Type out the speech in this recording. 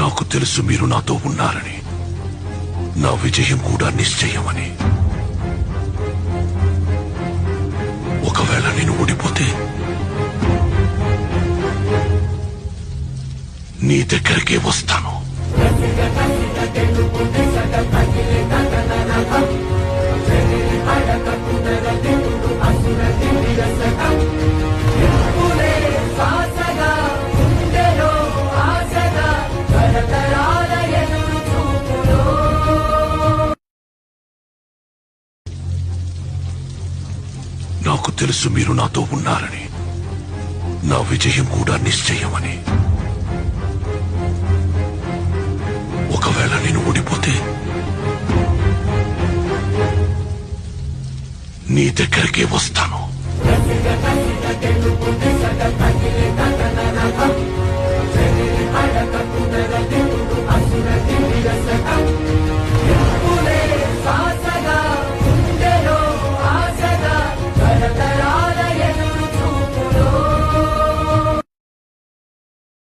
నాకు తెలుసు మీరు నాతో ఉన్నారని. నా విజయం కూడా నిశ్చయమని. ఒకవేళ నేను ఓడిపోతే నీ దగ్గరికే వస్తాను. నాకు తెలుసు మీరు నాతో ఉన్నారని. నా విజయం కూడా నిశ్చయమని. ఒకవేళ నేను ఓడిపోతే నీ దగ్గరికే వస్తాను.